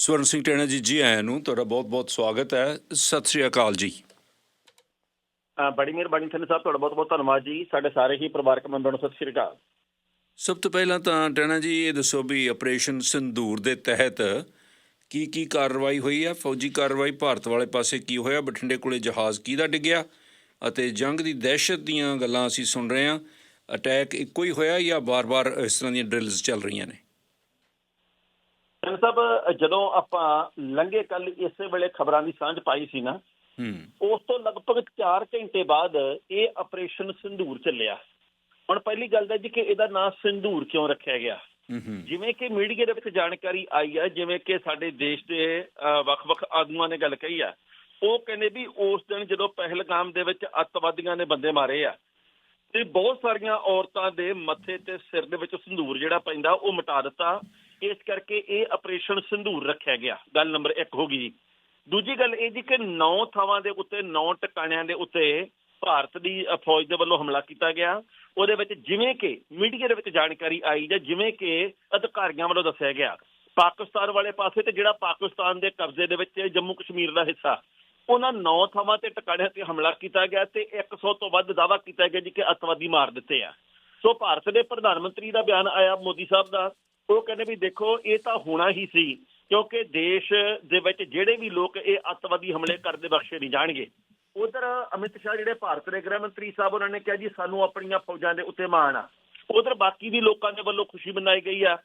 ਸਵਰਨ ਸਿੰਘ ਟੈਣਾ ਜੀ ਜੀ ਆਇਆਂ ਨੂੰ ਤੁਹਾਡਾ ਬਹੁਤ-ਬਹੁਤ ਸਵਾਗਤ ਹੈ। ਸਤਿ ਸ੍ਰੀ ਅਕਾਲ ਜੀ। ਬੜੀ ਮਿਹਰਬਾਨੀ ਥਨ ਸਾਹਿਬ ਤੁਹਾਡਾ ਬਹੁਤ ਬਹੁਤ ਧੰਨਵਾਦ ਜੀ। ਸਾਡੇ ਸਾਰੇ ਹੀ ਪਰਿਵਾਰਕ ਮੈਂਬਰਾਂ ਨੂੰ ਸਤਿ ਸ਼੍ਰੀ ਅਕਾਲ। ਸਭ ਤੋਂ ਪਹਿਲਾਂ ਤਾਂ ਟੈਣਾ ਜੀ ਇਹ ਦੱਸੋ ਵੀ ਆਪਰੇਸ਼ਨ ਸਿੰਦੂਰ ਦੇ ਤਹਿਤ ਕੀ ਕੀ ਕਾਰਵਾਈ ਹੋਈ ਹੈ ਫੌਜੀ ਕਾਰਵਾਈ ਭਾਰਤ ਵਾਲੇ ਪਾਸੇ ਕੀ ਹੋਇਆ? ਬਠਿੰਡੇ ਕੋਲੇ ਜਹਾਜ਼ ਕਿਹਦਾ ਡਿੱਗਿਆ? ਅਤੇ ਜੰਗ ਦੀ ਦਹਿਸ਼ਤ ਦੀਆਂ ਗੱਲਾਂ ਅਸੀਂ ਸੁਣ ਰਹੇ ਹਾਂ। ਅਟੈਕ ਇੱਕੋ ਹੀ ਹੋਇਆ ਜਾਂ ਬਾਰ-ਬਾਰ ਇਸ ਤਰ੍ਹਾਂ ਦੀਆਂ ਡਰਿਲਸ ਚੱਲ ਰਹੀਆਂ ਨੇ? ਥਨ ਸਾਹਿਬ ਜਦੋਂ ਆਪਾਂ ਲੰਘੇ ਕੱਲ ਇਸੇ ਵੇਲੇ ਖਬਰਾਂ ਦੀ ਸਾਂਝ ਪਾਈ ਸੀ ਨਾ ਹੂੰ। ਉਸ ਤੋਂ ਲਗਭਗ 4 ਘੰਟੇ ਬਾਅਦ ਇਹ ਆਪਰੇਸ਼ਨ ਸਿੰਧੂਰ ਚੱਲਿਆ। ਹੁਣ ਪਹਿਲੀ ਗੱਲ ਤਾਂ ਜੀ ਕਿ ਇਹਦਾ ਨਾਮ ਸਿੰਧੂਰ ਕਿਉਂ ਰੱਖਿਆ ਗਿਆ? ਜਿਵੇਂ ਕਿ ਮੀਡੀਆ ਦੇ ਵਿੱਚ ਜਾਣਕਾਰੀ ਆਈ ਹੈ ਜਿਵੇਂ ਕਿ ਸਾਡੇ ਦੇਸ਼ ਦੇ ਵੱਖ-ਵੱਖ ਆਗੂਆਂ ਨੇ ਗੱਲ ਕਹੀ ਆ। ਉਹ ਕਹਿੰਦੇ ਵੀ ਉਸ ਦਿਨ ਜਦੋਂ ਪਹਿਲਗਾਮ ਦੇ ਵਿੱਚ ਅੱਤਵਾਦੀਆਂ ਨੇ ਬੰਦੇ ਮਾਰੇ ਆ ਤੇ ਬਹੁਤ ਸਾਰੀਆਂ ਔਰਤਾਂ ਦੇ ਮੱਥੇ ਤੇ ਸਿਰ ਦੇ ਵਿੱਚ ਸਿੰਦੂਰ ਜਿਹੜਾ ਪੈਂਦਾ ਉਹ ਮਿਟਾ ਦਿੱਤਾ। ਇਸ ਕਰਕੇ ਇਹ ਆਪਰੇਸ਼ਨ ਸੰਧੂਰ ਰੱਖਿਆ ਗਿਆ। ਗੱਲ ਨੰਬਰ 1 ਹੋ ਗਈ ਦੂਜੀ ਗੱਲ ਇਹ ਜੀ ਕਿ 9 ਥਾਵਾਂ ਦੇ ਉੱਤੇ 9 ਟਿਕਾਣਿਆਂ ਦੇ ਉੱਤੇ ਭਾਰਤ ਦੀ ਫੌਜ ਦੇ ਵੱਲੋਂ ਹਮਲਾ ਕੀਤਾ ਗਿਆ। ਉਹਦੇ ਵਿੱਚ ਜਿਵੇਂ ਕਿ ਮੀਡੀਆ ਦੇ ਵਿੱਚ ਜਾਣਕਾਰੀ ਆਈ ਜਾਂ ਜਿਵੇਂ ਕਿ ਅਧਿਕਾਰੀਆਂ ਵੱਲੋਂ ਦੱਸਿਆ ਗਿਆ, ਪਾਕਿਸਤਾਨ ਵਾਲੇ ਪਾਸੇ ਤੇ ਜਿਹੜਾ ਪਾਕਿਸਤਾਨ ਦੇ ਕਬਜ਼ੇ ਦੇ ਵਿੱਚ ਜੰਮੂ ਕਸ਼ਮੀਰ ਦਾ ਹਿੱਸਾ, ਉਹਨਾਂ 9 ਥਾਵਾਂ ਤੇ ਟਿਕਾਣਿਆਂ ਤੇ ਹਮਲਾ ਕੀਤਾ ਗਿਆ ਤੇ 100 ਤੋਂ ਵੱਧ ਦਾਅਵਾ ਕੀਤਾ ਗਿਆ ਜੀ ਕਿ ਅੱਤਵਾਦੀ ਮਾਰ ਦਿੱਤੇ ਆ। ਸੋ ਭਾਰਤ ਦੇ ਪ੍ਰਧਾਨ ਮੰਤਰੀ ਦਾ ਬਿਆਨ ਆਇਆ ਮੋਦੀ ਸਾਹਿਬ ਦਾ ਉਹ ਕਹਿੰਦੇ ਵੀ ਦੇਖੋ ਇਹ ਤਾਂ ਹੋਣਾ ਹੀ ਸੀ ਕਿਉਂਕਿ ਦੇਸ਼ ਦੇ ਵਿੱਚ ਜਿਹੜੇ ਵੀ ਲੋਕ ਇਹ ਅੱਤਵਾਦੀ ਹਮਲੇ ਕਰਦੇ ਬਖਸ਼ੇ ਨਹੀਂ ਜਾਣਗੇ। ਉਧਰ ਅਮਿਤ ਸ਼ਾਹ ਜਿਹੜੇ ਭਾਰਤ ਦੇ ਗ੍ਰਹਿ ਮੰਤਰੀ ਸਾਹਿਬ ਉਹਨਾਂ ਨੇ ਕਿਹਾ ਜੀ ਸਾਨੂੰ ਆਪਣੀਆਂ ਫੌਜਾਂ ਦੇ ਉੱਤੇ ਮਾਣ ਆ। ਉਧਰ ਬਾਕੀ ਵੀ ਲੋਕਾਂ ਦੇ ਵੱਲੋਂ ਖੁਸ਼ੀ ਮਨਾਈ ਗਈ ਆ।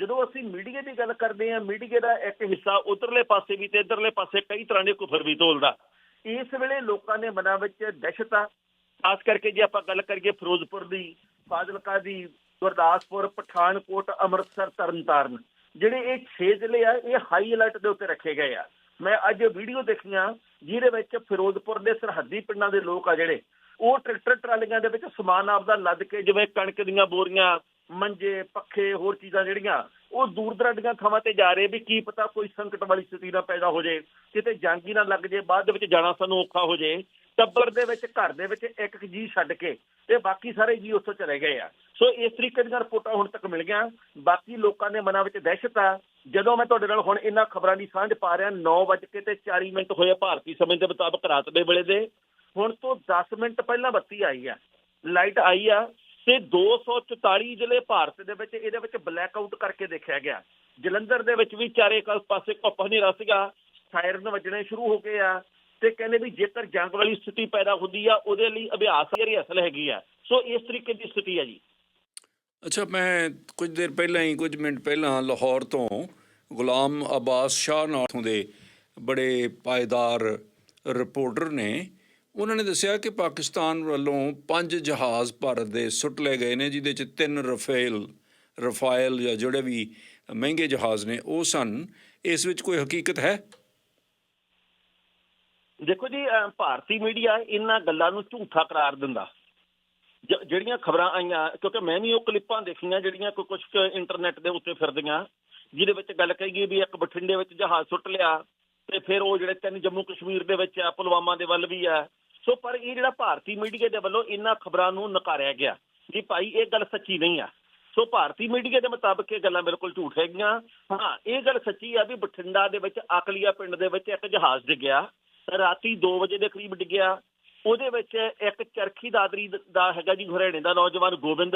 ਜਦੋਂ ਅਸੀਂ ਮੀਡੀਆ ਦੀ ਗੱਲ ਕਰਦੇ ਹਾਂ ਮੀਡੀਆ ਦਾ ਇੱਕ ਹਿੱਸਾ ਉਧਰਲੇ ਪਾਸੇ ਵੀ ਤੇ ਇਧਰਲੇ ਪਾਸੇ ਕਈ ਤਰ੍ਹਾਂ ਦੇ ਕੁਫਰ ਵੀ ਤੋਲਦਾ। ਇਸ ਵੇਲੇ ਲੋਕਾਂ ਦੇ ਮਨਾਂ ਵਿੱਚ ਦਹਿਸ਼ਤ ਆ। ਖਾਸ ਕਰਕੇ ਜੇ ਆਪਾਂ ਗੱਲ ਕਰੀਏ ਫਿਰੋਜ਼ਪੁਰ ਦੀ ਫਾਜ਼ਿਲਕਾ ਦੀ ਗੁਰਦਾਸਪੁਰ, ਪਠਾਨਕੋਟ, ਅੰਮ੍ਰਿਤਸਰ, ਤਰਨਤਾਰਨ, ਜਿਹੜੇ ਇਹ 6 ਜ਼ਿਲ੍ਹੇ ਆ, ਇਹ ਹਾਈ ਅਲਰਟ ਦੇ ਉੱਤੇ ਰੱਖੇ ਗਏ ਆ। ਮੈਂ ਅੱਜ ਵੀਡੀਓ ਦੇਖੀਆਂ, ਜਿਹਦੇ ਵਿੱਚ ਫਿਰੋਜ਼ਪੁਰ ਦੇ ਸਰਹੱਦੀ ਪਿੰਡਾਂ ਦੇ ਲੋਕ ਆ ਜਿਹੜੇ, ਉਹ ਟਰੈਕਟਰ ਟਰਾਲੀਆਂ ਦੇ ਵਿੱਚ ਸਮਾਨ ਆਪਦਾ ਲੱਦ ਕੇ, ਜਿਵੇਂ ਕਣਕ ਦੀਆਂ ਬੋਰੀਆਂ, ਮੰਜੇ, ਪੱਖੇ, ਹੋਰ ਚੀਜ਼ਾਂ ਜਿਹੜੀਆਂ, ਉਹ ਦੂਰ ਦਰਾਡੀਆਂ ਥਾਵਾਂ ਤੇ ਜਾ ਰਹੇ ਵੀ ਕੀ ਪਤਾ ਕੋਈ ਸੰਕਟ ਵਾਲੀ ਸਥਿਤੀ ਨਾ ਪੈਦਾ ਹੋ ਜੇ, ਕਿਤੇ ਜੰਗ ਹੀ ਨਾ ਲੱਗ ਜੇ, ਬਾਅਦ ਦੇ ਵਿੱਚ ਜਾਣਾ ਸਾਨੂੰ ਔਖਾ ਹੋ ਜੇ, ਟੱਬਰ ਦੇ ਵਿੱਚ, ਘਰ ਦੇ ਵਿੱਚ ਇੱਕ ਇੱਕ ਜੀ ਛੱਡ ਕੇ, ਤੇ ਬਾਕੀ ਸਾਰੇ ਜੀ ਉੱਥੋਂ ਚਲੇ ਗਏ ਆ। ਸੋ ਇਸ ਤਰੀਕੇ ਦੀਆਂ ਰਿਪੋਰਟਾਂ ਹੁਣ ਤੱਕ ਮਿਲ ਗਈਆਂ। ਬਾਕੀ ਲੋਕਾਂ ਦੇ ਮਨਾਂ ਵਿੱਚ ਦਹਿਸ਼ਤ ਆ। ਜਦੋਂ ਮੈਂ ਤੁਹਾਡੇ ਨਾਲ ਹੁਣ ਇਹਨਾਂ ਖਬਰਾਂ ਦੀ ਸਾਂਝ ਪਾ ਰਿਹਾ 9:40 ਤੇ 40 ਮਿੰਟ ਹੋਏ ਭਾਰਤੀ ਸਮੇਂ ਦੇ ਮੁਤਾਬਕ ਰਾਤ ਦੇ ਵੇਲੇ ਦੇ। ਹੁਣ ਤੋਂ 10 ਮਿੰਟ ਪਹਿਲਾਂ ਬੱਤੀ ਆਈ ਆ। ਲਾਈਟ ਆਈ ਆ ਤੇ 244 ਜ਼ਿਲ੍ਹੇ ਭਾਰਤ ਦੇ ਵਿੱਚ ਇਹਦੇ ਵਿੱਚ ਬਲੈਕ ਆਊਟ ਕਰਕੇ ਦੇਖਿਆ ਗਿਆ। ਜਲੰਧਰ ਦੇ ਵਿੱਚ ਵੀ ਚਾਰੇ ਕਲ ਪਾਸੇ ਘੁੱਪ ਹਨੇਰਾ ਸੀਗਾ। ਸਾਇਰਨ ਵੱਜਣੇ ਸ਼ੁਰੂ ਹੋ ਗਏ ਆ ਤੇ ਕਹਿੰਦੇ ਵੀ ਜੇਕਰ ਜੰਗ ਵਾਲੀ ਸਥਿਤੀ ਪੈਦਾ ਹੁੰਦੀ ਆ, ਉਹਦੇ ਲਈ ਅਭਿਆਸ ਜਿਹੜੀ ਅਸਲ ਹੈਗੀ ਆ। ਸੋ ਇਸ ਤਰੀਕੇ ਦੀ ਸਥਿਤੀ ਆ ਜੀ। ਅੱਛਾ, ਮੈਂ ਕੁਝ ਦੇਰ ਪਹਿਲਾਂ ਹੀ, ਕੁਝ ਮਿੰਟ ਪਹਿਲਾਂ ਲਾਹੌਰ ਤੋਂ ਗੁਲਾਮ ਅਬਾਸ ਸ਼ਾਹ ਨਾਲ ਦੇ ਬੜੇ ਪਾਇਦਾਰ ਰਿਪੋਰਟਰ ਨੇ, ਉਹਨਾਂ ਨੇ ਦੱਸਿਆ ਕਿ ਪਾਕਿਸਤਾਨ ਵੱਲੋਂ ਪੰਜ ਜਹਾਜ਼ ਭਾਰਤ ਦੇ ਸੁੱਟ ਲਏ ਗਏ ਨੇ, ਜਿਹਦੇ ਚ ਤਿੰਨ ਰਫੇਲ, ਰਫਾਇਲ ਜਾਂ ਜਿਹੜੇ ਵੀ ਮਹਿੰਗੇ ਜਹਾਜ਼ ਨੇ, ਉਹ ਸਨ। ਇਸ ਵਿੱਚ ਕੋਈ ਹਕੀਕਤ ਹੈ? ਦੇਖੋ ਜੀ ਭਾਰਤੀ ਮੀਡੀਆ ਇਹਨਾਂ ਗੱਲਾਂ ਨੂੰ ਝੂਠਾ ਕਰਾਰ ਦਿੰਦਾ। ਜਿਹੜੀਆਂ ਖਬਰਾਂ ਆਈਆਂ, ਕਿਉਂਕਿ ਮੈਂ ਵੀ ਉਹ ਕਲਿੱਪਾਂ ਦੇਖੀਆਂ ਜਿਹੜੀਆਂ ਕੋਈ ਕੁਝ ਇੰਟਰਨੈਟ ਦੇ ਉੱਤੇ ਫਿਰਦੀਆਂ, ਜਿਹਦੇ ਵਿੱਚ ਗੱਲ ਕਹੀ ਗਈ ਵੀ ਇੱਕ ਬਠਿੰਡੇ ਵਿੱਚ ਜਹਾਜ਼ ਸੁੱਟ ਲਿਆ ਤੇ ਫਿਰ ਉਹ ਜਿਹੜੇ ਤਿੰਨ ਜੰਮੂ ਕਸ਼ਮੀਰ ਦੇ ਵਿੱਚ ਆ, ਪੁਲਵਾਮਾ ਦੇ ਵੱਲ ਵੀ ਆ। ਸੋ ਪਰ ਇਹ ਜਿਹੜਾ ਭਾਰਤੀ ਮੀਡੀਆ ਦੇ ਵੱਲੋਂ ਇਹਨਾਂ ਖਬਰਾਂ ਨੂੰ ਨਕਾਰਿਆ ਗਿਆ ਵੀ ਭਾਈ ਇਹ ਗੱਲ ਸੱਚੀ ਨਹੀਂ ਆ। ਸੋ ਭਾਰਤੀ ਮੀਡੀਆ ਦੇ ਮੁਤਾਬਕ ਇਹ ਗੱਲਾਂ ਬਿਲਕੁਲ ਝੂਠ ਹੈਗੀਆਂ। ਹਾਂ, ਇਹ ਗੱਲ ਸੱਚੀ ਆ ਵੀ ਬਠਿੰਡਾ ਦੇ ਵਿੱਚ, ਆਕਲੀਆ ਪਿੰਡ ਦੇ ਵਿੱਚ ਇੱਕ ਜਹਾਜ਼ ਡਿੱਗਿਆ। ਰਾਤੀ 2 ਵਜੇ ਦੇ ਕਰੀਬ ਡਿੱਗਿਆ। ਉਹਦੇ ਵਿੱਚ ਇੱਕ ਚਰਖੀ ਦਾਦਰੀ ਦਾ ਹੈਗਾ ਜੀ ਹਰਿਆਣੇ ਦਾ, ਨੌਜਵਾਨ ਗੋਬਿੰਦ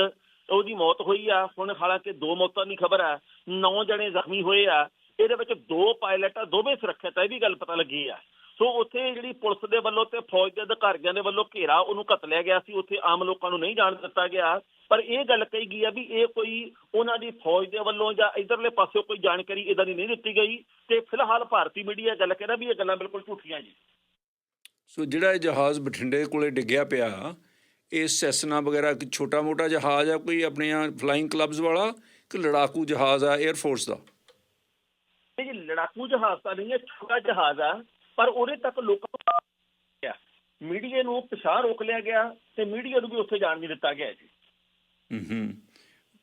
ਉਹਦੀ ਮੌਤ ਹੋਈ ਆ। ਹੁਣ ਹਾਲਾਂਕਿ ਦੋ ਮੌਤਾਂ ਦੀ ਖਬਰ ਆ, ਨੌ ਜਣੇ ਜ਼ਖਮੀ ਹੋਏ ਆ। ਇਹਦੇ ਵਿੱਚ ਦੋ ਪਾਇਲਟ ਆ, ਦੋਵੇਂ ਸੁਰੱਖਿਅਤ ਆ, ਇਹ ਵੀ ਗੱਲ ਪਤਾ ਲੱਗੀ ਆ। ਸੋ ਉੱਥੇ ਜਿਹੜੀ ਪੁਲਿਸ ਦੇ ਵੱਲੋਂ ਤੇ ਫੌਜ ਦੇ ਅਧਿਕਾਰੀਆਂ ਦੇ ਵੱਲੋਂ ਘੇਰਾ ਉਹਨੂੰ ਲਿਆ ਗਿਆ ਸੀ, ਉੱਥੇ ਆਮ ਲੋਕਾਂ ਨੂੰ ਨਹੀਂ ਜਾਣ ਦਿੱਤਾ ਗਿਆ। ਪਰ ਇਹ ਗੱਲ ਕਹੀ ਗਈ ਆ ਵੀ ਇਹ ਕੋਈ ਉਹਨਾਂ ਦੀ ਫੌਜ ਦੇ ਵੱਲੋਂ ਜਾਂ ਇਧਰਲੇ ਪਾਸਿਓਂ ਕੋਈ ਜਾਣਕਾਰੀ ਇਦਾਂ ਦੀ ਨਹੀਂ ਦਿੱਤੀ ਗਈ। ਤੇ ਫਿਲਹਾਲ ਭਾਰਤੀ ਮੀਡੀਆ ਗੱਲ ਕਹਿੰਦਾ ਵੀ ਇਹ ਗੱਲਾਂ ਬਿਲਕੁਲ ਝੂਠੀਆਂ ਜੀ। ਸੋ ਜਿਹੜਾ ਇਹ ਜਹਾਜ਼ ਬਠਿੰਡੇ ਕੋਲੇ ਡਿੱਗਿਆ ਪਿਆ ਇਹ ਸੈਸਨਾ ਵਗੈਰਾ ਕਿ ਛੋਟਾ ਮੋਟਾ ਜਹਾਜ਼ ਆ ਕੋਈ ਆਪਣੀਆਂ ਫਲਾਈਂਗ ਕਲੱਬਸ ਵਾਲਾ ਕਿ ਲੜਾਕੂ ਜਹਾਜ਼ ਆ 에ਅਰ ਫੋਰਸ ਦਾ? ਇਹ ਜੀ ਲੜਾਕੂ ਜਹਾਜ਼ ਤਾਂ ਨਹੀਂ ਹੈ ਛੋਟਾ ਜਹਾਜ਼ ਆ ਪਰ ਉਹਦੇ ਤੱਕ ਲੋਕਾਂ ਨੂੰ ਮੀਡੀਆ ਨੂੰ ਪਿਛਾਂ ਰੋਕ ਲਿਆ ਗਿਆ ਤੇ ਮੀਡੀਆ ਨੂੰ ਵੀ ਉੱਥੇ ਜਾਣ ਨਹੀਂ ਦਿੱਤਾ ਗਿਆ ਜੀ। ਹੂੰ ਹੂੰ।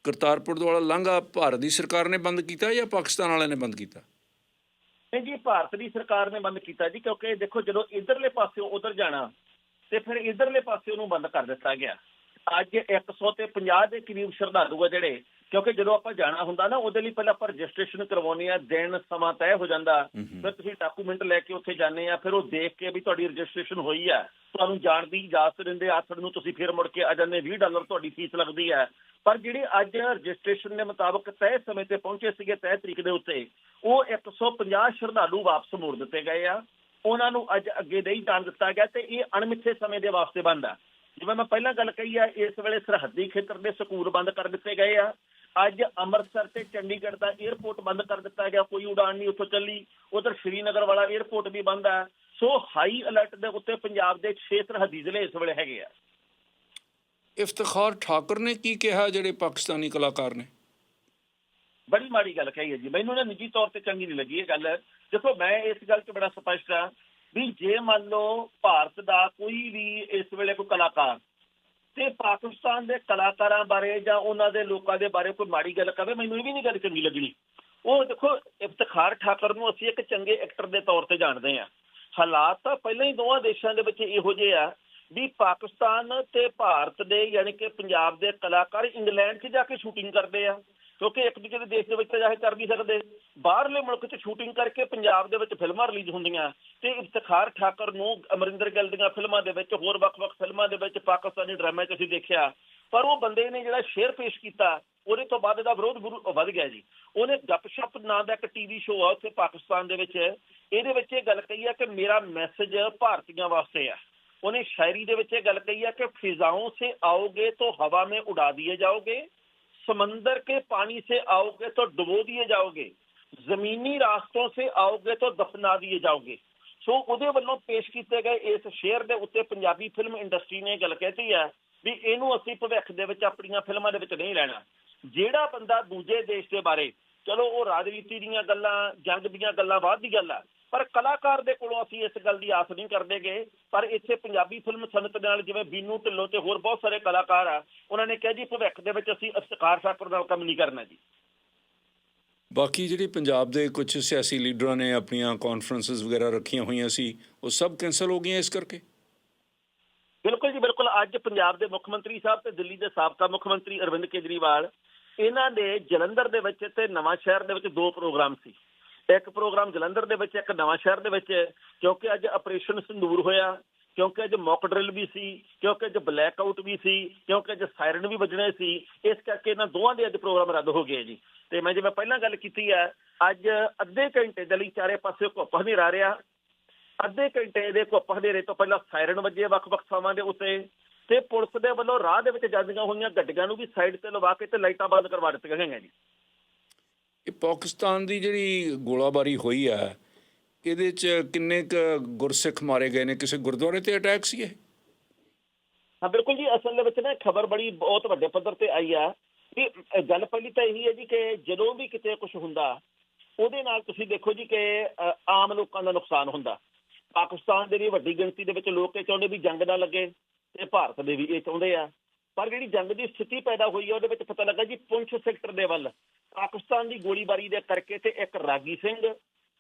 ਕਰਤਾਰਪੁਰ ਵਾਲਾ ਲਾਂਘਾ ਭਾਰਤ ਦੀ ਸਰਕਾਰ ਨੇ ਬੰਦ ਕੀਤਾ ਜਾਂ ਪਾਕਿਸਤਾਨ ਵਾਲਿਆਂ ਨੇ ਬੰਦ ਕੀਤਾ? ਨਹੀਂ ਜੀ, ਭਾਰਤ ਦੀ ਸਰਕਾਰ ਨੇ ਬੰਦ ਕੀਤਾ ਜੀ, ਕਿਉਂਕਿ ਦੇਖੋ ਜਦੋਂ ਇਧਰਲੇ ਪਾਸਿਓਂ ਉਧਰ ਜਾਣਾ ਤੇ ਫਿਰ ਇਧਰਲੇ ਪਾਸੇ ਉਹਨੂੰ ਬੰਦ ਕਰ ਦਿੱਤਾ ਗਿਆ। ਅੱਜ 100 ਤੇ 50 ਦੇ ਕਰੀਬ ਸ਼ਰਧਾਲੂ ਆ ਜਿਹੜੇ ਕਿਉਂਕਿ ਜਦੋਂ ਆਪਾਂ ਜਾਣਾ ਹੁੰਦਾ ਨਾ ਉਹਦੇ ਲਈ ਪਹਿਲਾਂ ਆਪਾਂ ਰਜਿਸਟ੍ਰੇਸ਼ਨ ਕਰਵਾਉਣੀ ਆ ਦਿਨ ਸਮਾਂ ਤੈਅ ਹੋ ਜਾਂਦਾ। ਫਿਰ ਤੁਸੀਂ ਡਾਕੂਮੈਂਟ ਲੈ ਕੇ ਉੱਥੇ ਜਾਂਦੇ ਆ ਫਿਰ ਉਹ ਦੇਖ ਕੇ ਵੀ ਤੁਹਾਡੀ ਰਜਿਸਟ੍ਰੇਸ਼ਨ ਹੋਈ ਆ ਤੁਹਾਨੂੰ ਜਾਣ ਦੀ ਇਜਾਜ਼ਤ ਦਿੰਦੇ ਆਥੜ ਨੂੰ ਤੁਸੀਂ ਫਿਰ ਮੁੜ ਕੇ ਆ ਜਾਂਦੇ 20 ਡਾਲਰ ਤੁਹਾਡੀ ਫੀਸ ਲੱਗਦੀ ਹੈ। ਪਰ ਜਿਹੜੇ ਅੱਜ ਰਜਿਸਟ੍ਰੇਸ਼ਨ ਦੇ ਮੁਤਾਬਕ ਤੈਅ ਸਮੇਂ ਤੇ ਪਹੁੰਚੇ ਸੀਗੇ ਤੈਅ ਤਰੀਕ ਦੇ ਉੱਤੇ ਉਹ 150 ਸ਼ਰਧਾਲੂ ਵਾਪਸ ਮੋੜ ਦਿੱਤੇ ਗਏ ਆ। ਉਹਨਾਂ ਨੂੰ ਅੱਜ ਅੱਗੇ ਨਹੀਂ ਜਾਣ ਦਿੱਤਾ ਗਿਆ ਤੇ ਇਹ ਅਣਮਿੱਥੇ ਸਮੇਂ ਦੇ ਵਾਸਤੇ ਬੰਦ ਆ। ਜਿਵੇਂ ਮੈਂ ਪਹਿਲਾਂ ਗੱਲ ਕਹੀ ਆ ਇਸ ਵੇਲੇ ਸਰਹੱਦੀ ਖੇਤਰ ਦੇ ਸਕੂਲ ਬੰਦ ਕਰ ਦਿੱਤੇ ਗਏ ਆ। ਅੱਜ ਅੰਮ੍ਰਿਤਸਰ ਤੇ ਚੰਡੀਗੜ੍ਹ ਦਾ 에ਅਰਪੋਰਟ ਬੰਦ ਕਰ ਦਿੱਤਾ ਗਿਆ ਕੋਈ ਉਡਾਨ ਨਹੀਂ ਉੱਥੋਂ ਚੱਲੀ। ਉਧਰ ਸ਼੍ਰੀਨਗਰ ਵਾਲਾ 에ਅਰਪੋਰਟ ਵੀ ਬੰਦ ਆ ਸੋ ਹਾਈ ਅਲਰਟ ਦੇ ਉੱਤੇ ਪੰਜਾਬ ਦੇ 6 ਸਰਹੱਦੀ ਜ਼ਿਲ੍ਹੇ ਇਸ ਵੇਲੇ ਹੈਗੇ ਆ। ਇਫਤਖਾਰ ਠਾਕਰ ਨੇ ਕੀ ਕਿਹਾ ਜਿਹੜੇ ਪਾਕਿਸਤਾਨੀ ਕਲਾਕਾਰ ਨੇ? ਬੜੀ ਮਾੜੀ ਗੱਲ ਕਹੀ ਹੈ ਜੀ। ਮੈਨੂੰ ਨਾ ਨਿੱਜੀ ਤੌਰ ਤੇ ਚੰਗੀ ਨਹੀਂ ਲੱਗੀ ਇਹ ਗੱਲ। ਦੇਖੋ ਮੈਂ ਇਸ ਗੱਲ 'ਚ ਬੜਾ ਸਪਸ਼ਟ ਆ ਵੀ ਜੇ ਮੰਨ ਲਓ ਭਾਰਤ ਦਾ ਕੋਈ ਵੀ ਇਸ ਵੇਲੇ ਕੋਈ ਕਲਾਕਾਰ ਤੇ ਪਾਕਿਸਤਾਨ ਦੇ ਕਲਾਕਾਰਾਂ ਬਾਰੇ ਜਾਂ ਉਹਨਾਂ ਦੇ ਲੋਕਾਂ ਦੇ ਬਾਰੇ ਕੋਈ ਮਾੜੀ ਗੱਲ ਕਵੇ, ਮੈਨੂੰ ਇਹ ਵੀ ਨਹੀਂ ਗੱਲ ਚੰਗੀ ਲੱਗਣੀ। ਉਹ ਦੇਖੋ, ਇਫਤਖਾਰ ਠਾਕਰ ਨੂੰ ਅਸੀਂ ਇੱਕ ਚੰਗੇ ਐਕਟਰ ਦੇ ਤੌਰ ਤੇ ਜਾਣਦੇ ਆ ਹਾਲਾਤ ਤਾਂ ਪਹਿਲਾਂ ਹੀ ਦੋਵਾਂ ਦੇਸ਼ਾਂ ਦੇ ਵਿੱਚ ਇਹੋ ਜਿਹੇ ਆ ਵੀ ਪਾਕਿਸਤਾਨ ਤੇ ਭਾਰਤ ਦੇ ਯਾਨੀ ਕਿ ਪੰਜਾਬ ਦੇ ਕਲਾਕਾਰ ਇੰਗਲੈਂਡ 'ਚ ਜਾ ਕੇ ਸ਼ੂਟਿੰਗ ਕਰਦੇ ਆ, ਕਿਉਂਕਿ ਇੱਕ ਦੂਜੇ ਦੇ ਦੇਸ਼ ਦੇ ਵਿੱਚ ਤਾਂ ਜਾ ਕੇ ਕਰ ਨਹੀਂ ਸਕਦੇ। ਬਾਹਰਲੇ ਮੁਲਕ 'ਚ ਸ਼ੂਟਿੰਗ ਕਰਕੇ ਪੰਜਾਬ ਦੇ ਵਿੱਚ ਫਿਲਮਾਂ ਰਿਲੀਜ਼ ਹੁੰਦੀਆਂ ਤੇ ਇਫਤਖਾਰ ਠਾਕਰ ਨੂੰ ਅਮਰਿੰਦਰ ਗਿੱਲ ਦੀਆਂ ਫਿਲਮਾਂ ਦੇ ਵਿੱਚ ਹੋਰ ਵੱਖ-ਵੱਖ ਫਿਲਮਾਂ ਦੇ ਵਿੱਚ ਪਾਕਿਸਤਾਨੀ ਡਰਾਮੇ 'ਚ ਅਸੀਂ ਦੇਖਿਆ। ਪਰ ਉਹ ਬੰਦੇ ਨੇ ਜਿਹੜਾ ਸ਼ੇਰ ਪੇਸ਼ ਕੀਤਾ, ਉਹਦੇ ਤੋਂ ਬਾਅਦ ਇਹਦਾ ਵਿਰੋਧ ਵੱਧ ਗਿਆ ਜੀ। ਉਹਨੇ ਗੱਪਸ਼ਪ ਨਾਂ ਦਾ ਇੱਕ ਟੀਵੀ ਸ਼ੋਅ ਆ ਉੱਥੇ ਪਾਕਿਸਤਾਨ ਦੇ ਵਿੱਚ। ਇਹਦੇ ਵਿੱਚ ਇਹ ਗੱਲ ਕਹੀ ਆ ਕਿ ਮੇਰਾ ਮੈਸੇਜ ਭਾਰਤੀਆਂ ਵਾਸਤੇ ਆ। ਉਹਨੇ ਸ਼ਾਇਰੀ ਦੇ ਵਿੱਚ ਇਹ ਗੱਲ ਕਹੀ ਆ ਕਿ ਫਿਜ਼ਾਓਂ ਸੇ ਆਓਗੇ ਤਾਂ ਹਵਾ ਮੇ ਉਡਾ ਦਿਏ ਜਾਓਗੇ, ਸਮੁੰਦਰ ਕੇ ਪਾਣੀ ਸੇ ਆਓਗੇ ਤਾਂ ਡੁਬੋ ਦਿਏ ਜਾਓਗੇ। ਜ਼ਮੀਨੀ ਰਾਸਤੋਂ ਸੇ ਆਓਗੇ ਤਾਂ ਦਫਨਾ ਦਿਏ ਜਾਓਗੇ। ਸੋ ਉਹਦੇ ਵੱਲੋਂ ਪੇਸ਼ ਕੀਤੇ ਗਏ ਇਸ ਸ਼ੇਅਰ ਦੇ ਉੱਤੇ ਪੰਜਾਬੀ ਫਿਲਮ ਇੰਡਸਟਰੀ ਨੇ ਗੱਲ ਕਹਿਤੀ ਹੈ ਵੀ ਇਹਨੂੰ ਅਸੀਂ ਭਵਿੱਖ ਦੇ ਵਿੱਚ ਆਪਣੀਆਂ ਫਿਲਮਾਂ ਦੇ ਵਿੱਚ ਨਹੀਂ ਲੈਣਾ। ਜਿਹੜਾ ਬੰਦਾ ਦੂਜੇ ਦੇਸ਼ ਦੇ ਬਾਰੇ, ਚਲੋ ਉਹ ਰਾਜਨੀਤੀ ਦੀਆਂ ਗੱਲਾਂ, ਜੰਗ ਦੀਆਂ ਗੱਲਾਂ ਬਾਅਦ ਦੀ ਗੱਲ ਆ, ਪਰ ਕਲਾਕਾਰ ਦੇ ਕੋਲੋਂ ਅਸੀਂ ਇਸ ਗੱਲ ਦੀ ਆਸ ਨਹੀਂ ਕਰਦੇਗੇ ਪਰ ਇੱਥੇ ਪੰਜਾਬੀ ਫਿਲਮ ਸਨਅਤ ਨਾਲ ਜਿਵੇਂ ਬੀਨੂ ਢਿੱਲੋਂ ਤੇ ਹੋਰ ਬਹੁਤ ਸਾਰੇ ਕਲਾਕਾਰ ਆ, ਉਹਨਾਂ ਨੇ ਕਿਹਾ ਜੀ ਭਵਿੱਖ ਦੇ ਵਿੱਚ ਅਸੀਂ ਅਫਸਕਾਰ ਸਾਕਰ ਨਾਲ ਕੰਮ ਨਹੀਂ ਕਰਨਾ ਜੀ। ਬਾਕੀ ਜਿਹੜੀ ਪੰਜਾਬ ਦੇ ਕੁਝ ਸਿਆਸੀ ਲੀਡਰਾਂ ਨੇ ਆਪਣੀਆਂ ਕਾਨਫਰੰਸਸ ਵਗੈਰਾ ਰੱਖੀਆਂ ਹੋਈਆਂ ਸੀ, ਉਹ ਸਭ ਕੈਨਸਲ ਹੋ ਗਈਆਂ ਇਸ ਕਰਕੇ? ਬਿਲਕੁਲ ਜੀ, ਬਿਲਕੁਲ। ਅੱਜ ਪੰਜਾਬ ਦੇ ਮੁੱਖ ਮੰਤਰੀ ਸਾਹਿਬ ਤੇ ਦਿੱਲੀ ਦੇ ਸਾਬਕਾ ਮੁੱਖ ਮੰਤਰੀ ਅਰਵਿੰਦ ਕੇਜਰੀਵਾਲ, ਇਹਨਾਂ ਦੇ ਜਲੰਧਰ ਦੇ ਵਿੱਚ ਤੇ ਨਵਾਂ ਸ਼ਹਿਰ ਦੇ ਵਿੱਚ ਦੋ ਪ੍ਰੋਗਰਾਮ ਸੀ। ਇੱਕ ਪ੍ਰੋਗਰਾਮ ਜਲੰਧਰ ਦੇ ਵਿੱਚ, ਇੱਕ ਨਵਾਂ ਸ਼ਹਿਰ ਦੇ ਵਿੱਚ, ਕਿਉਂਕਿ ਅੱਜ ਆਪਰੇਸ਼ਨ ਸੰਦੂਰ ਹੋਇਆ। ਕਿਉਂਕਿ ਅੱਜ ਮੌਕ ਡਰਿਲ ਵੀ ਸੀ, ਕਿਉਂਕਿ ਅੱਜ ਬਲੈਕ ਆਊਟ ਵੀ ਸੀ, ਕਿਉਂਕਿ ਅੱਜ ਸਾਇਰਨ ਵੀ ਵੱਜਣੇ ਸੀ, ਇਸ ਕਰਕੇ ਇਹਨਾਂ ਦੋਵਾਂ ਦੇ ਅੱਜ ਪ੍ਰੋਗਰਾਮ ਰੱਦ ਹੋ ਗਏ ਜੀ। ਤੇ ਮੈਂ ਜਿਵੇਂ ਪਹਿਲਾਂ ਗੱਲ ਕੀਤੀ ਹੈ, ਅੱਜ ਅੱਧੇ ਘੰਟੇ ਦੇ ਲਈ ਚਾਰੇ ਪਾਸੇ ਘੁੱਪ ਹਨੇਰਾ ਰਿਹਾ। ਅੱਧੇ ਘੰਟੇ ਦੇ ਘੁੱਪ ਹਨੇਰੇ ਤੋਂ ਪਹਿਲਾਂ ਸਾਇਰਨ ਵੱਜੇ ਵੱਖ-ਵੱਖ ਥਾਵਾਂ ਦੇ ਉੱਤੇ ਤੇ ਪੁਲਿਸ ਦੇ ਵੱਲੋਂ ਰਾਹ ਦੇ ਵਿੱਚ ਜਾਂਦੀਆਂ ਹੋਈਆਂ ਗੱਡੀਆਂ ਨੂੰ ਵੀ ਸਾਈਡ ਤੇ ਲਵਾ ਕੇ ਤੇ ਲਾਈਟਾਂ ਬੰਦ ਕਰਵਾ ਦਿੱਤੀਆਂ ਗਈਆਂ ਜੀ। ਇਹ ਪਾਕਿਸਤਾਨ ਦੀ ਜਿਹੜੀ ਗੋਲਾਬਾਰੀ ਹੋਈ ਹੈ ਇਹਦੇ ਚ ਕਿੰਨੇ ਕੁ ਗੁਰਸਿੱਖ ਮਾਰੇ ਗਏ ਨੇ? ਕਿਸੇ ਗੁਰਦੁਆਰੇ ਤੇ ਅਟੈਕ ਸੀ ਇਹ ਹਾਂ, ਬਿਲਕੁਲ ਜੀ। ਅਸਲ ਦੇ ਵਿੱਚ ਨਾ ਖਬਰ ਬੜੀ ਬਹੁਤ ਵੱਡੇ ਪੱਧਰ ਤੇ ਆਈ ਆ ਵੀ ਗੱਲ ਪਹਿਲੀ ਤਾਂ ਇਹੀ ਹੈ ਜੀ ਕਿ ਜਦੋਂ ਵੀ ਕਿਤੇ ਕੁਝ ਹੁੰਦਾ, ਉਹਦੇ ਨਾਲ ਤੁਸੀਂ ਦੇਖੋ ਜੀ ਕਿ ਆਮ ਲੋਕਾਂ ਦਾ ਨੁਕਸਾਨ ਹੁੰਦਾ। ਪਾਕਿਸਤਾਨ ਦੇ ਵੀ ਵੱਡੀ ਗਿਣਤੀ ਦੇ ਵਿੱਚ ਲੋਕ ਇਹ ਚਾਹੁੰਦੇ ਵੀ ਜੰਗ ਨਾ ਲੱਗੇ ਤੇ ਭਾਰਤ ਦੇ ਵੀ ਇਹ ਚਾਹੁੰਦੇ ਆ। ਪਰ ਜਿਹੜੀ ਜੰਗ ਦੀ ਸਥਿਤੀ ਪੈਦਾ ਹੋਈ ਹੈ ਉਹਦੇ ਵਿੱਚ ਪਤਾ ਲੱਗਾ ਜੀ, ਪੁੰਛ ਸੈਕਟਰ ਦੇ ਵੱਲ ਪਾਕਿਸਤਾਨ ਦੀ ਗੋਲੀਬਾਰੀ ਦੇ ਕਰਕੇ ਤੇ ਇੱਕ ਰਾਗੀ ਸਿੰਘ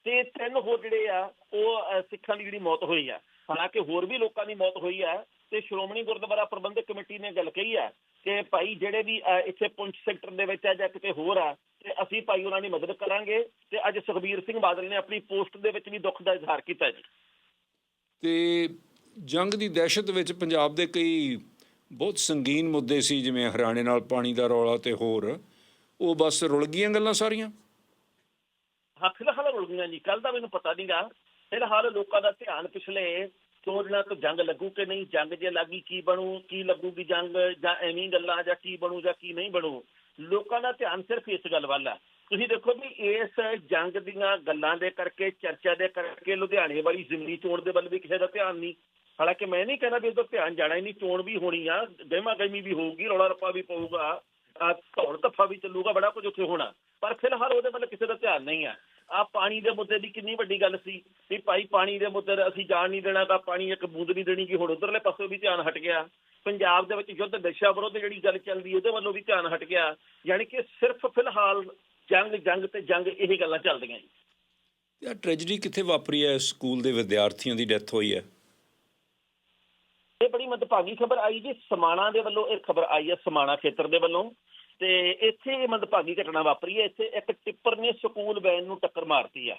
ਤੇ ਤਿੰਨ ਹੋਰ ਜਿਹੜੇ ਆ ਉਹ ਸਿੱਖਾਂ ਦੀ ਜਿਹੜੀ ਮੌਤ ਹੋਈ ਆ। ਹਾਲਾਂਕਿ ਹੋਰ ਵੀ ਲੋਕਾਂ ਦੀ ਮੌਤ ਹੋਈ ਆ ਤੇ ਸ਼੍ਰੋਮਣੀ ਗੁਰਦੁਆਰਾ ਪ੍ਰਬੰਧਕ ਕਮੇਟੀ ਨੇ ਗੱਲ ਕਹੀ ਆ ਕਿ ਭਾਈ ਜਿਹੜੇ ਵੀ ਇੱਥੇ ਪੁੰਛ ਸੈਕਟਰ ਦੇ ਵਿੱਚ ਆ ਜਾਂ ਕਿਤੇ ਹੋਰ ਆ ਤੇ ਅਸੀਂ ਭਾਈ ਉਹਨਾਂ ਦੀ ਮਦਦ ਕਰਾਂਗੇ ਤੇ ਅੱਜ ਸੁਖਬੀਰ ਸਿੰਘ ਬਾਦਲ ਨੇ ਆਪਣੀ ਪੋਸਟ ਦੇ ਵਿੱਚ ਵੀ ਦੁੱਖ ਦਾ ਇਜ਼ਹਾਰ ਕੀਤਾ ਜੀ। ਤੇ ਜੰਗ ਦੀ ਦਹਿਸ਼ਤ ਵਿੱਚ ਪੰਜਾਬ ਦੇ ਕਈ ਬਹੁਤ ਸੰਗੀਨ ਮੁੱਦੇ ਸੀ ਜਿਵੇਂ ਹਰਿਆਣੇ ਨਾਲ ਪਾਣੀ ਦਾ ਰੌਲਾ ਤੇ ਹੋਰ ਉਹ ਬਸ ਰੁਲ ਗਈਆਂ ਗੱਲਾਂ ਸਾਰੀਆਂ? ਹਾਂ ਫਿਲਹਾਲ ਜੀ ਕੱਲ ਦਾ ਮੈਨੂੰ ਪਤਾ ਨਹੀਂਗਾ। ਫਿਲਹਾਲ ਲੋਕਾਂ ਦਾ ਧਿਆਨ ਪਿਛਲੇ ਦੋ ਦਿਨਾਂ ਤੋਂ ਜੰਗ ਲੱਗੂ ਕਿ ਨਹੀਂ, ਜੰਗ ਜੇ ਲੱਗੀ ਕੀ ਬਣੂ, ਕੀ ਲੱਗੂਗੀ ਜੰਗ, ਜਾਂ ਐਵੇਂ ਗੱਲਾਂ, ਜਾਂ ਕੀ ਬਣੂ, ਜਾਂ ਕੀ ਨਹੀਂ ਬਣੂ। ਲੋਕਾਂ ਦਾ ਧਿਆਨ ਸਿਰਫ ਇਸ ਗੱਲ ਵੱਲ ਆ। ਤੁਸੀਂ ਦੇਖੋ ਵੀ ਇਸ ਜੰਗ ਦੀਆਂ ਗੱਲਾਂ ਦੇ ਕਰਕੇ, ਚਰਚਾ ਦੇ ਕਰਕੇ ਲੁਧਿਆਣੇ ਵਾਲੀ ਜ਼ਿਮਨੀ ਚੋਣ ਦੇ ਵੱਲ ਵੀ ਕਿਸੇ ਦਾ ਧਿਆਨ ਨਹੀਂ। ਹਾਲਾਂਕਿ ਮੈਂ ਨਹੀਂ ਕਹਿੰਦਾ ਵੀ ਉਧਰ ਧਿਆਨ ਜਾਣਾ ਹੀ ਨਹੀਂ, ਚੋਣ ਵੀ ਹੋਣੀ ਆ, ਗਹਿਮਾ ਗਹਿਮੀ ਵੀ ਹੋਊਗੀ, ਰੌਲਾ ਰੱਪਾ ਵੀ ਪਊਗਾ ਆਹ ਧੌਣ ਧੱਫਾ ਵੀ ਚੱਲੂਗਾ, ਬੜਾ ਕੁਝ ਉੱਥੇ ਹੋਣਾ। ਪਰ ਫਿਲਹਾਲ ਉਹਦੇ ਵੱਲ ਕਿਸੇ ਦਾ ਧਿਆਨ ਨਹੀਂ ਆ। ਆ ਪਾਣੀ ਦੇ ਮੁੱਦੇ ਦੀ ਕਿੰਨੀ ਵੱਡੀ ਗੱਲ ਸੀ ਵੀ ਭਾਈ ਪਾਣੀ ਦੇ ਮੁੱਦੇ ਤੇ ਅਸੀਂ ਜਾਣ ਨਹੀਂ ਦੇਣਾ ਤਾਂ ਪਾਣੀ ਇੱਕ ਬੂੰਦ ਨਹੀਂ ਦੇਣੀ ਕਿ ਹੁਣ ਉਧਰਲੇ ਪਾਸੇ ਵੀ ਧਿਆਨ ਹਟ ਗਿਆ। ਪੰਜਾਬ ਦੇ ਵਿੱਚ ਯੁੱਧ ਨਸ਼ਾ ਵਿਰੋਧ ਜਿਹੜੀ ਗੱਲ ਚੱਲਦੀ ਉਹਦੇ ਵੱਲੋਂ ਵੀ ਧਿਆਨ ਹਟ ਗਿਆ। ਯਾਨੀ ਕਿ ਸਿਰਫ ਫਿਲਹਾਲ ਜੰਗ ਜੰਗ ਤੇ ਜੰਗ ਇਹ ਗੱਲਾਂ ਚੱਲਦੀਆਂ ਜੀ। ਤੇ ਆ ਟ੍ਰੈਜਡੀ ਕਿੱਥੇ ਵਾਪਰੀ ਹੈ? ਸਕੂਲ ਦੇ ਵਿਦਿਆਰਥੀਆਂ ਦੀ ਡੈਥ ਹੋਈ ਹੈ। ਇਹ ਬੜੀ ਮੰਦਭਾਗੀ ਖਬਰ ਆਈ ਜੀ। ਸਮਾਣਾ ਦੇ ਵੱਲੋਂ ਇਹ ਖਬਰ ਆਈ ਹੈ ਸਮਾਣਾ ਖੇਤਰ ਦੇ ਵੱਲੋਂ। ਤੇ ਇੱਥੇ ਇਹ ਮੰਦਭਾਗੀ ਘਟਨਾ ਵਾਪਰੀ ਹੈ, ਇੱਥੇ ਇੱਕ ਟਿੱਪਰ ਨੇ ਸਕੂਲ ਵੈਨ ਨੂੰ ਟੱਕਰ ਮਾਰਤੀ ਆ।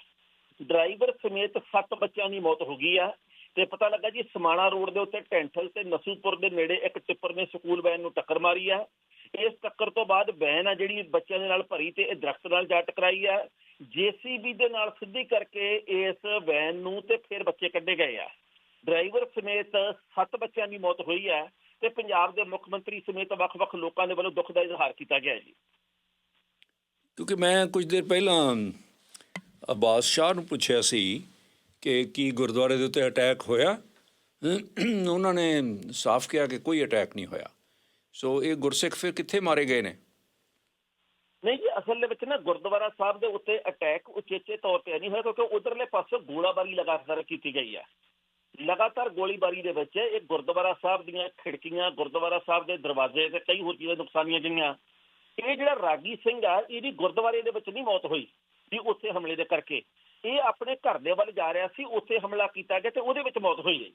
ਡਰਾਈਵਰ ਸਮੇਤ 7 ਬੱਚਿਆਂ ਦੀ ਮੌਤ ਹੋ ਗਈ ਆ ਤੇ ਪਤਾ ਲੱਗਾ ਜੀ ਸਮਾਣਾ ਰੋਡ ਦੇ ਉੱਤੇ ਟੈਂਠਲ ਤੇ ਨਸੂਪੁਰ ਦੇ ਨੇੜੇ ਇੱਕ ਟਿੱਪਰ ਨੇ ਸਕੂਲ ਵੈਨ ਨੂੰ ਟੱਕਰ ਮਾਰੀ ਆ। ਇਸ ਟੱਕਰ ਤੋਂ ਬਾਅਦ ਵੈਨ ਆ ਜਿਹੜੀ ਬੱਚਿਆਂ ਦੇ ਨਾਲ ਭਰੀ ਤੇ ਇਹ ਦਰਖਤ ਨਾਲ ਜਾ ਟਕਰਾਈ ਆ। ਜੀਸੀਬੀ ਦੇ ਨਾਲ ਸਿੱਧੀ ਕਰਕੇ ਇਸ ਵੈਨ ਨੂੰ ਤੇ ਫਿਰ ਬੱਚੇ ਕੱਢੇ ਗਏ ਆ। ਡਰਾਈਵਰ ਸਮੇਤ 7 ਬੱਚਿਆਂ ਦੀ ਮੌਤ ਹੋਈ ਹੈ ਤੇ ਪੰਜਾਬ ਦੇ ਮੁੱਖ ਮੰਤਰੀ ਸਮੇਤ ਵੱਖ-ਵੱਖ ਲੋਕਾਂ ਦੇ ਵੱਲੋਂ ਦੁੱਖ ਦਾ ਇਜ਼ਹਾਰ ਕੀਤਾ ਗਿਆ ਜੀ। ਕਿਉਂਕਿ ਮੈਂ ਕੁਝ ਦੇਰ ਪਹਿਲਾਂ ਅਬਾਸ ਸ਼ਾਹ ਨੂੰ ਪੁੱਛਿਆ ਸੀ ਕਿ ਕੀ ਗੁਰਦੁਆਰੇ ਦੇ ਉੱਤੇ ਅਟੈਕ ਹੋਇਆ? ਉਹਨਾਂ ਨੇ ਸਾਫ਼ ਕਿਹਾ ਕਿ ਕੋਈ ਅਟੈਕ ਨਹੀਂ ਹੋਇਆ। ਸੋ ਇਹ ਗੁਰਸਿੱਖ ਫਿਰ ਕਿੱਥੇ ਮਾਰੇ ਗਏ ਨੇ? ਨਹੀਂ ਜੀ ਅਸਲ ਦੇ ਵਿੱਚ ਨਾ ਗੁਰਦੁਆਰਾ ਸਾਹਿਬ ਦੇ ਉੱਤੇ ਅਟੈਕ ਉਚੇਚੇ ਤੌਰ ਤੇ ਨਹੀਂ ਹੋਇਆ ਕਿਉਂਕਿ ਉਧਰਲੇ ਪਾਸੇ ਗੋਲਾਬਾਰੀ ਲਗਾਤਾਰ ਕੀਤੀ ਗਈ ਹੈ। ਲਗਾਤਾਰ ਗੋਲੀਬਾਰੀ ਦੇ ਵਿੱਚ ਇਹ ਗੁਰਦੁਆਰਾ ਸਾਹਿਬ ਦੀਆਂ ਖਿੜਕੀਆਂ, ਗੁਰਦੁਆਰਾ ਸਾਹਿਬ ਦੇ ਦਰਵਾਜ਼ੇ ਤੇ ਕਈ ਹੋਰ ਚੀਜ਼ਾਂ ਨੁਕਸਾਨੀਆਂ ਗਈਆਂ ਇਹ ਜਿਹੜਾ ਰਾਗੀ ਸਿੰਘ ਆ, ਇਹਦੀ ਗੁਰਦੁਆਰੇ ਦੇ ਵਿੱਚ ਨਹੀਂ ਮੌਤ ਹੋਈ, ਵੀ ਉੱਥੇ ਹਮਲੇ ਦੇ ਕਰਕੇ। ਇਹ ਆਪਣੇ ਘਰ ਦੇ ਵੱਲ ਜਾ ਰਿਹਾ ਸੀ, ਉੱਥੇ ਹਮਲਾ ਕੀਤਾ ਗਿਆ ਤੇ ਉਹਦੇ ਵਿੱਚ ਮੌਤ ਹੋਈ ਹੈ। ਜੀ।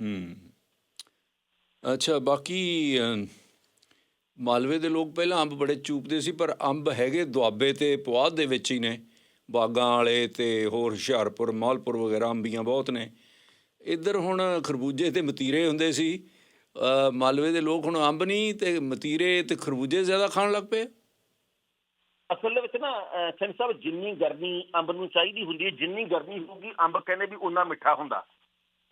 ਹੂੰ। ਅੱਛਾ, ਬਾਕੀ ਮਾਲਵੇ ਦੇ ਲੋਕ ਪਹਿਲਾਂ ਅੰਬ ਬੜੇ ਚੂਪਦੇ ਸੀ, ਪਰ ਅੰਬ ਹੈਗੇ ਦੁਆਬੇ ਤੇ ਪੁਆਧ ਦੇ ਵਿੱਚ ਹੀ ਨੇ। ਬਾਗਾਂ ਵਾਲੇ ਤੇ ਹੋਰ ਹੁਸ਼ਿਆਰਪੁਰ, ਮਾਲਪੁਰ ਵਗੈਰਾ ਅੰਬੀਆਂ ਬਹੁਤ ਨੇ। ਇੱਧਰ ਹੁਣ ਖਰਬੂਜੇ ਤੇ ਮਤੀਰੇ ਹੁੰਦੇ ਸੀ। ਮਾਲਵੇ ਦੇ ਲੋਕ ਹੁਣ ਅੰਬ ਨਹੀਂ ਤੇ ਮਤੀਰੇ ਤੇ ਖਰਬੂਜੇ ਜ਼ਿਆਦਾ ਖਾਣ ਲੱਗ ਪਏ। ਅਸਲ ਵਿੱਚ ਨਾ ਸਿੰਘ ਸਾਹਿਬ, ਜਿੰਨੀ ਗਰਮੀ ਅੰਬ ਨੂੰ ਚਾਹੀਦੀ ਹੁੰਦੀ ਹੈ, ਜਿੰਨੀ ਗਰਮੀ ਹੋਊਗੀ, ਅੰਬ ਕਹਿੰਦੇ ਵੀ ਉਨਾ ਮਿੱਠਾ ਹੁੰਦਾ।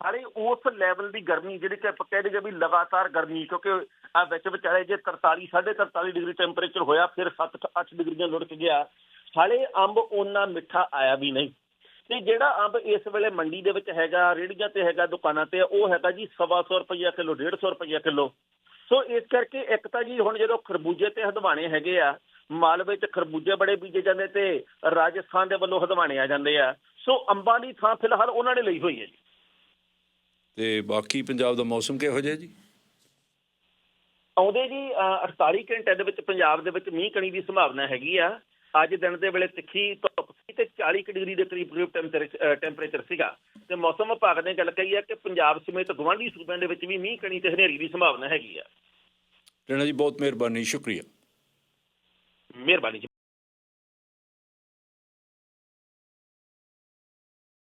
ਹਾਲੇ ਉਸ ਲੈਵਲ ਦੀ ਗਰਮੀ ਜਿਹੜੀ ਕਿ ਆਪਾਂ ਕਹਿ ਦਈਏ ਵੀ ਲਗਾਤਾਰ ਗਰਮੀ, ਕਿਉਂਕਿ ਆ ਵਿੱਚ ਵਿਚਾਲੇ ਜੇ 43 43 ਡਿਗਰੀ ਟੈਂਪਰੇਚਰ ਹੋਇਆ, ਫਿਰ 7 8 ਡਿਗਰੀਆਂ ਲੁੜਕ ਗਿਆ। ਹਾਲੇ ਅੰਬ ਉਨਾ ਮਿੱਠਾ ਆਇਆ ਵੀ ਨਹੀਂ। ਤੇ ਜਿਹੜਾ ਅੰਬ ਇਸ ਵੇਲੇ ਮੰਡੀ ਦੇ ਵਿੱਚ ਹੈਗਾ ਰੇੜੀਆਂ ਤੇ ਹੈਗਾ ਦੁਕਾਨਾਂ ਤੇ ਉਹ ਹੈਗਾ ਜੀ 125 ਰੁਪਈਆ ਕਿਲੋ 150 ਰੁਪਈਆ ਕਿਲੋ। ਸੋ ਇਸ ਕਰਕੇ ਇੱਕ ਤਾਂ ਜੀ ਹੁਣ ਜਦੋਂ ਖਰਬੂਜੇ ਤੇ ਹਦਵਾਣੇ ਹੈਗੇ ਆ ਮਾਲਵੇ ਚ ਖਰਬੂਜੇ ਬੜੇ ਬੀਜੇ ਜਾਂਦੇ ਤੇ ਰਾਜਸਥਾਨ ਦੇ ਵੱਲੋਂ ਹਦਵਾਣੇ ਆ ਜਾਂਦੇ ਆ। ਸੋ ਅੰਬਾਂ ਦੀ ਥਾਂ ਫਿਲਹਾਲ ਉਹਨਾਂ ਨੇ ਲਈ ਹੋਈ ਹੈ ਜੀ। ਤੇ ਬਾਕੀ ਪੰਜਾਬ ਦਾ ਮੌਸਮ ਕਿਹੋ ਜਿਹਾ ਜੀ? ਆਉਂਦੇ ਜੀ ਅਹ, 48 ਘੰਟੇ ਦੇ ਵਿੱਚ ਪੰਜਾਬ ਦੇ ਵਿੱਚ ਮੀਂਹ ਕਣੀ ਦੀ ਸੰਭਾਵਨਾ ਹੈਗੀ ਆ। ਅੱਜ ਦਿਨ ਦੇ ਵੇਲੇ ਤਿੱਖੀ ਧੁੱਪ ਸੀ ਤੇ 40 ਕੁ ਡਿਗਰੀ ਦੇ ਕਰੀਬ ਕਰੀਬ ਟੈਂਪਰੇਚਰ ਸੀਗਾ ਤੇ ਮੌਸਮ ਵਿਭਾਗ ਨੇ ਗੱਲ ਕਹੀ ਹੈ ਕਿ ਪੰਜਾਬ ਸਮੇਤ ਗੁਆਂਢੀ ਸੂਬਿਆਂ ਦੇ ਵਿੱਚ ਵੀ ਮੀਂਹ ਕਣੀ ਤੇ ਹਨੇਰੀ ਦੀ ਸੰਭਾਵਨਾ ਹੈਗੀ ਆ। ਟਣਾ ਜੀ ਬਹੁਤ ਮਿਹਰਬਾਨੀ ਸ਼ੁਕਰੀਆ। ਮਿਹਰਬਾਨੀ